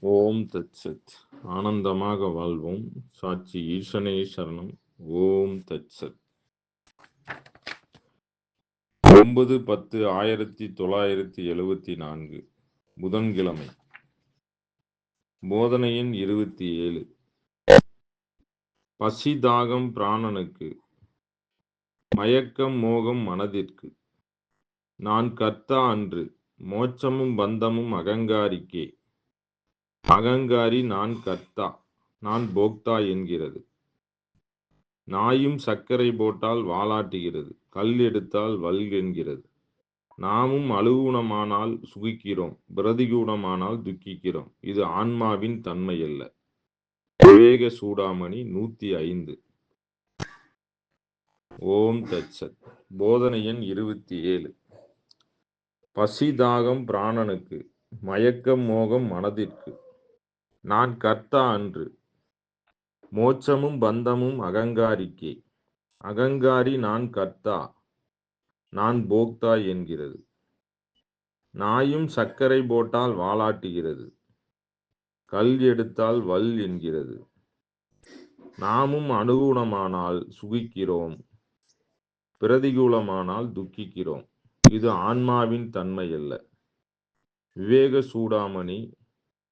ஓம் தத்சத் ஆனந்தமாக வாழ்வோம். சாட்சி ஈசனே சரணம். ஓம் தத்சத் ஒன்பது பத்து ஆயிரத்தி தொள்ளாயிரத்தி எழுவத்தி நான்கு. புதன்கிழமை. போதனையின் இருபத்தி ஏழு. பசி தாகம் பிராணனுக்கு. மயக்கம் மோகம் மனதிற்கு. நான் கர்த்தா அன்று. மோட்சமும் பந்தமும் அகங்காரிக்கே. அகங்காரி நான் கர்த்தா நான் போக்தா என்கிறது. நாயும் சர்க்கரை போட்டால் வாலாட்டுகிறது கல் எடுத்தால் வல் என்கிறது. நாமும் அழுகுணமானால் சுகிக்கிறோம் பிரதிகூணமானால் துக்கிக்கிறோம் இது ஆன்மாவின் தன்மை அல்ல விவேக சூடாமணி நூத்தி ஐந்து. ஓம் தச்சத் போதனை எண் இருபத்தி ஏழு. பசி தாகம் பிராணனுக்கு மயக்கம் மோகம் மனதிற்கு. நான் கர்த்தா அன்று. மோட்சமும் பந்தமும் அகங்காரிக்கே. அகங்காரி நான் கர்த்தா. நான் போக்தா என்கிறது. நாயும் சர்க்கரை போட்டால் வாலாட்டுகிறது. கல் எடுத்தால் வல் என்கிறது. நாமும் அனுகூலமானால் சுகிக்கிறோம். பிரதிகூலமானால் துக்கிக்கிறோம். இது ஆன்மாவின் தன்மை அல்ல விவேக சூடாமணி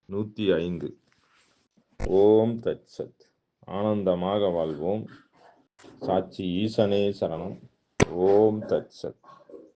நூத்தி ஐந்து. ஓம் தத்சத் ஆனந்தமாக வாழ்வோம். சாட்சி ஈசனே சரணம். ஓம் தத்சத்